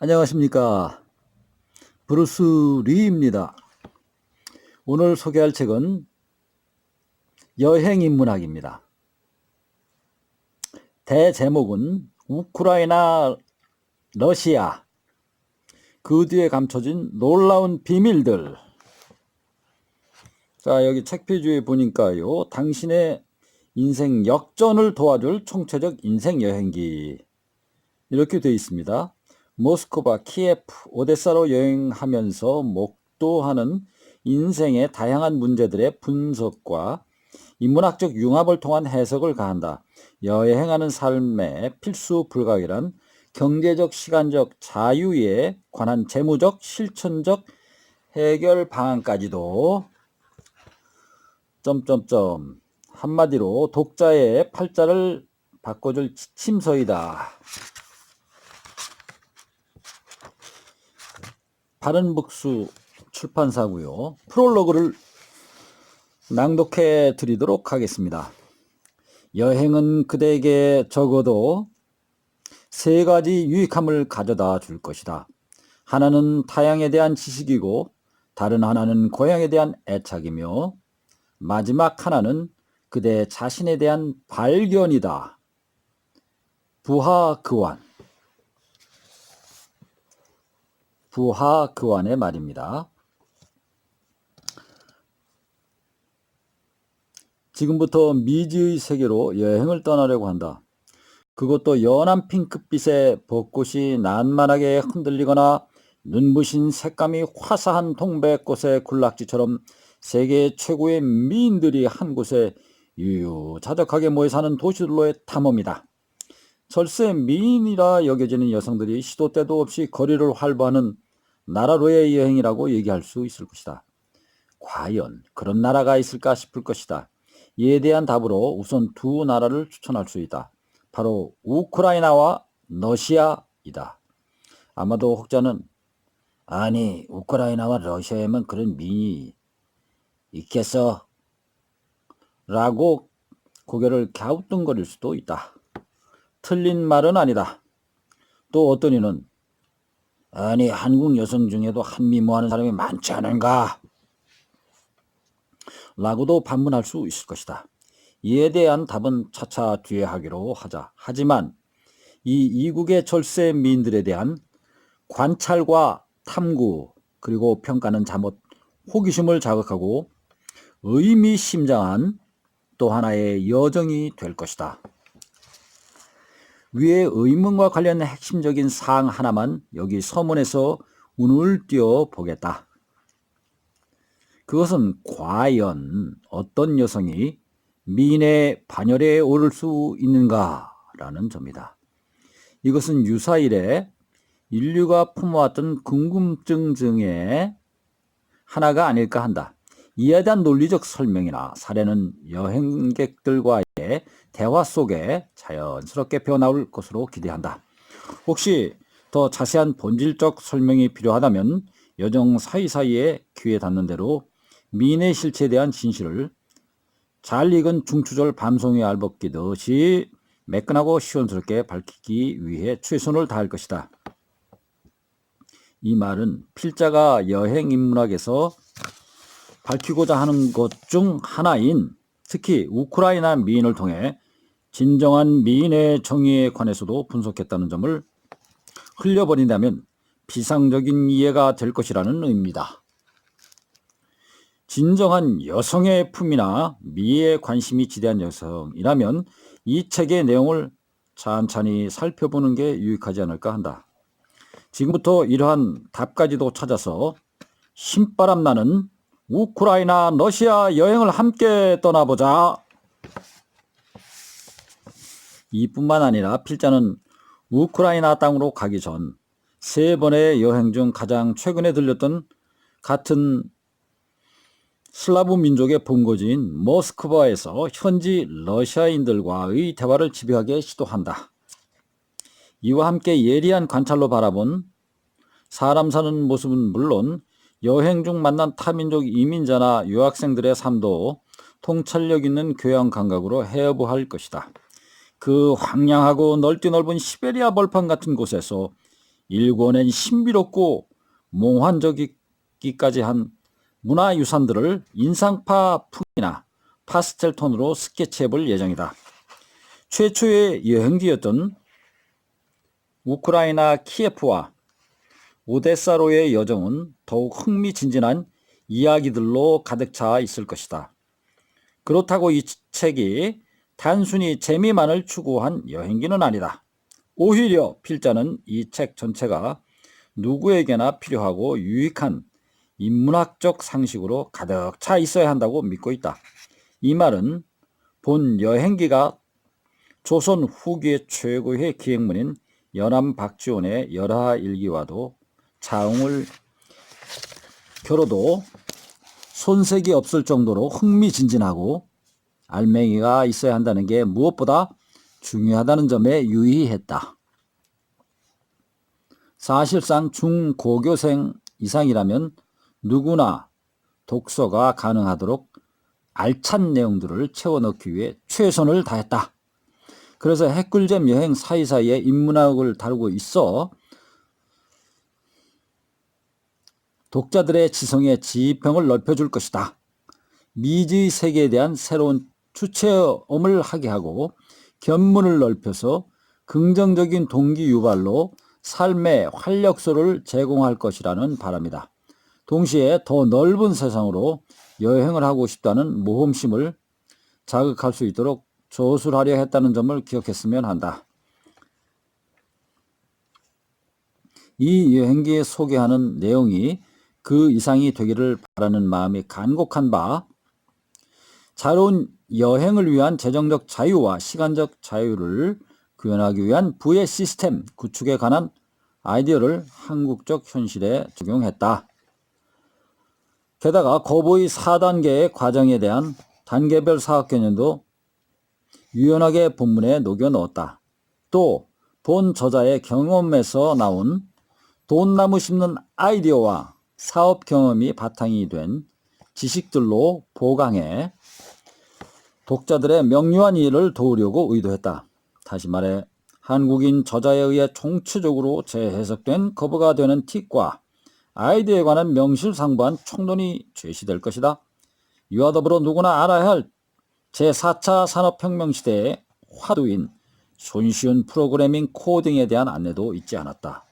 안녕하십니까. 브루스 리입니다. 오늘 소개할 책은 여행 인문학입니다. 대제목은 우크라이나, 러시아, 그 뒤에 감춰진 놀라운 비밀들. 자, 여기 책표지에 보니까요. 당신의 인생 역전을 도와줄 총체적 인생 여행기. 이렇게 되어 있습니다. 모스크바, 키예프, 오데사로 여행하면서 목도하는 인생의 다양한 문제들의 분석과 인문학적 융합을 통한 해석을 가한다. 여행하는 삶의 필수 불가결한 경제적, 시간적 자유에 관한 재무적, 실천적 해결 방안까지도 점점점 한마디로 독자의 팔자를 바꿔줄 지침서이다. 바른북수 출판사고요. 프롤로그를 낭독해 드리도록 하겠습니다. 여행은 그대에게 적어도 세 가지 유익함을 가져다 줄 것이다. 하나는 타향에 대한 지식이고 다른 하나는 고향에 대한 애착이며 마지막 하나는 그대 자신에 대한 발견이다. 부하 그완 부하 그완의 말입니다. 지금부터 미지의 세계로 여행을 떠나려고 한다. 그것도 연한 핑크빛의 벚꽃이 난만하게 흔들리거나 눈부신 색감이 화사한 동백꽃의 군락지처럼 세계 최고의 미인들이 한 곳에 유유자적하게 모여 사는 도시들로의 탐험이다. 절세 미인이라 여겨지는 여성들이 시도 때도 없이 거리를 활보하는 나라로의 여행이라고 얘기할 수 있을 것이다. 과연 그런 나라가 있을까 싶을 것이다. 이에 대한 답으로 우선 두 나라를 추천할 수 있다. 바로 우크라이나와 러시아이다. 아마도 혹자는 아니 우크라이나와 러시아에만 그런 미인이 있겠어? 라고 고개를 갸우뚱거릴 수도 있다. 틀린 말은 아니다. 또 어떤 이는 아니 한국 여성 중에도 한미모하는 사람이 많지 않은가? 라고도 반문할 수 있을 것이다. 이에 대한 답은 차차 뒤에 하기로 하자. 하지만 이 이국의 절세 미인들에 대한 관찰과 탐구 그리고 평가는 잠옷 호기심을 자극하고 의미심장한 또 하나의 여정이 될 것이다. 위의 의문과 관련 핵심적인 사항 하나만 여기 서문에서 운을 띄워 보겠다. 그것은 과연 어떤 여성이 미인의 반열에 오를 수 있는가라는 점이다. 이것은 유사일에 인류가 품어왔던 궁금증 중에 하나가 아닐까 한다. 이에 대한 논리적 설명이나 사례는 여행객들과의 대화 속에 자연스럽게 배어나올 것으로 기대한다. 혹시 더 자세한 본질적 설명이 필요하다면 여정 사이사이에 귀에 닿는 대로 미인의 실체에 대한 진실을 잘 익은 중추절 밤송이 알벗기듯이 매끈하고 시원스럽게 밝히기 위해 최선을 다할 것이다. 이 말은 필자가 여행 인문학에서 밝히고자 하는 것 중 하나인 특히 우크라이나 미인을 통해 진정한 미인의 정의에 관해서도 분석했다는 점을 흘려버린다면 비상적인 이해가 될 것이라는 의미다. 진정한 여성의 품이나 미에 관심이 지대한 여성이라면 이 책의 내용을 찬찬히 살펴보는 게 유익하지 않을까 한다. 지금부터 이러한 답까지도 찾아서 신바람 나는 우크라이나 러시아 여행을 함께 떠나보자. 이뿐만 아니라 필자는 우크라이나 땅으로 가기 전 세 번의 여행 중 가장 최근에 들렸던 같은 슬라브 민족의 본거지인 모스크바에서 현지 러시아인들과의 대화를 집요하게 시도한다. 이와 함께 예리한 관찰로 바라본 사람 사는 모습은 물론 여행 중 만난 타민족 이민자나 유학생들의 삶도 통찰력 있는 교양 감각으로 헤어부할 것이다. 그 황량하고 넓디 넓은 시베리아 벌판 같은 곳에서 일궈낸 신비롭고 몽환적이기까지 한 문화유산들을 인상파 풍이나 파스텔 톤으로 스케치해 볼 예정이다. 최초의 여행지였던 우크라이나 키예프와 오데사로의 여정은 더욱 흥미진진한 이야기들로 가득 차 있을 것이다. 그렇다고 이 책이 단순히 재미만을 추구한 여행기는 아니다. 오히려 필자는 이 책 전체가 누구에게나 필요하고 유익한 인문학적 상식으로 가득 차 있어야 한다고 믿고 있다. 이 말은 본 여행기가 조선 후기의 최고의 기획문인 연암 박지원의 열하일기와도 자웅을 겨뤄도 손색이 없을 정도로 흥미진진하고 알맹이가 있어야 한다는 게 무엇보다 중요하다는 점에 유의했다. 사실상 중고교생 이상이라면 누구나 독서가 가능하도록 알찬 내용들을 채워넣기 위해 최선을 다했다. 그래서 핵꿀잼 여행 사이사이에 인문학을 다루고 있어 독자들의 지성의 지평을 넓혀줄 것이다. 미지의 세계에 대한 새로운 추체험을 하게 하고 견문을 넓혀서 긍정적인 동기 유발로 삶의 활력소를 제공할 것이라는 바람이다. 동시에 더 넓은 세상으로 여행을 하고 싶다는 모험심을 자극할 수 있도록 조술하려 했다는 점을 기억했으면 한다. 이 여행기에 소개하는 내용이 그 이상이 되기를 바라는 마음이 간곡한 바, 자로운 여행을 위한 재정적 자유와 시간적 자유를 구현하기 위한 부의 시스템 구축에 관한 아이디어를 한국적 현실에 적용했다. 게다가 거보의 4단계의 과정에 대한 단계별 사업 개념도 유연하게 본문에 녹여 넣었다. 또 본 저자의 경험에서 나온 돈나무 심는 아이디어와 사업 경험이 바탕이 된 지식들로 보강해 독자들의 명료한 이해를 도우려고 의도했다. 다시 말해 한국인 저자에 의해 총체적으로 재해석된 커버가 되는 틱과 아이디어에 관한 명실상부한 총론이 제시될 것이다. 이와 더불어 누구나 알아야 할 제4차 산업혁명 시대의 화두인 손쉬운 프로그래밍 코딩에 대한 안내도 있지 않았다.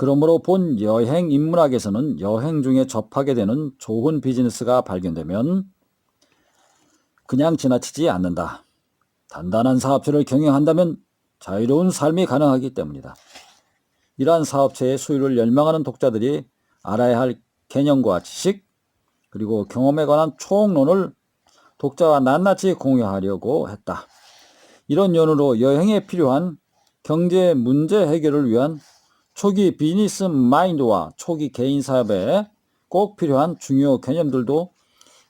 그러므로 본 여행 인문학에서는 여행 중에 접하게 되는 좋은 비즈니스가 발견되면 그냥 지나치지 않는다. 단단한 사업체를 경영한다면 자유로운 삶이 가능하기 때문이다. 이러한 사업체의 수요를 열망하는 독자들이 알아야 할 개념과 지식, 그리고 경험에 관한 총론을 독자와 낱낱이 공유하려고 했다. 이런 연으로 여행에 필요한 경제 문제 해결을 위한 초기 비즈니스 마인드와 초기 개인 사업에 꼭 필요한 중요 개념들도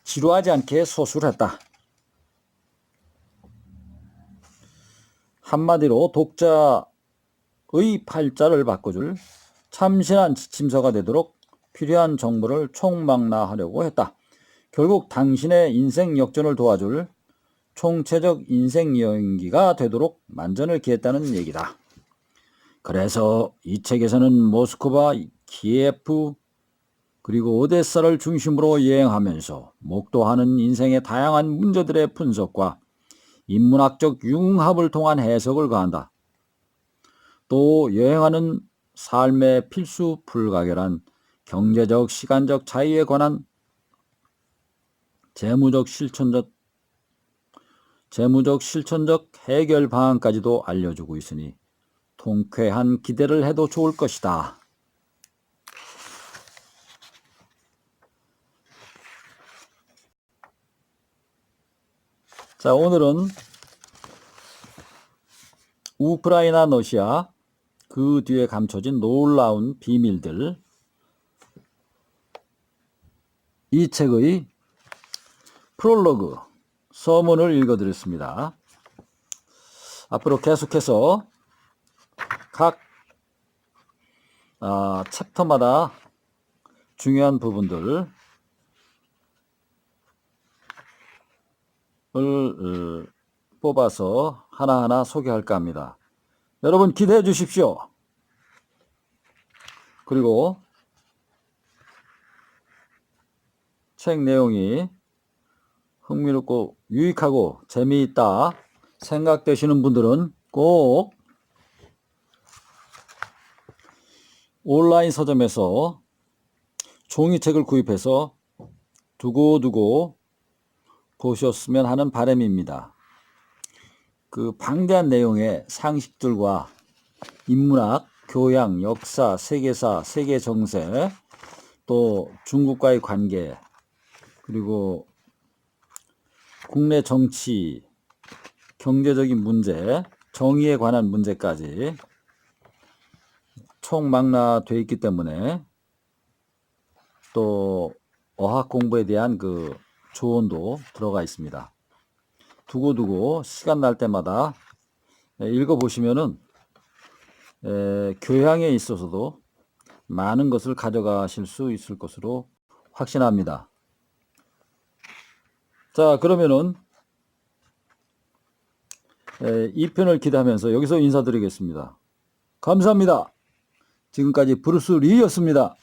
지루하지 않게 소술했다. 한마디로 독자의 팔자를 바꿔줄 참신한 지침서가 되도록 필요한 정보를 총망라하려고 했다. 결국 당신의 인생 역전을 도와줄 총체적 인생 여행기가 되도록 만전을 기했다는 얘기다. 그래서 이 책에서는 모스크바, 키예프, 그리고 오데사를 중심으로 여행하면서 목도하는 인생의 다양한 문제들의 분석과 인문학적 융합을 통한 해석을 가한다. 또 여행하는 삶의 필수 불가결한 경제적, 시간적 자유에 관한 재무적 실천적 재무적 실천적 해결 방안까지도 알려주고 있으니 통쾌한 기대를 해도 좋을 것이다. 자, 오늘은 우크라이나 러시아 그 뒤에 감춰진 놀라운 비밀들 이 책의 프롤로그 서문을 읽어드렸습니다. 앞으로 계속해서 각 아, 챕터마다 중요한 부분들을 어, 뽑아서 하나하나 소개할까 합니다. 여러분 기대해 주십시오. 그리고 책 내용이 흥미롭고 유익하고 재미있다 생각되시는 분들은 꼭 온라인 서점에서 종이책을 구입해서 두고두고 보셨으면 하는 바람입니다. 그 방대한 내용의 상식들과 인문학, 교양, 역사, 세계사, 세계 정세, 또 중국과의 관계, 그리고 국내 정치, 경제적인 문제, 정의에 관한 문제까지 총망라되어 있기 때문에 또 어학 공부에 대한 그 조언도 들어가 있습니다. 두고두고 시간 날 때마다 읽어보시면은 에, 교양에 있어서도 많은 것을 가져가실 수 있을 것으로 확신합니다. 자, 그러면은 에, 2편을 기대하면서 여기서 인사드리겠습니다. 감사합니다. 지금까지 브루스 리였습니다.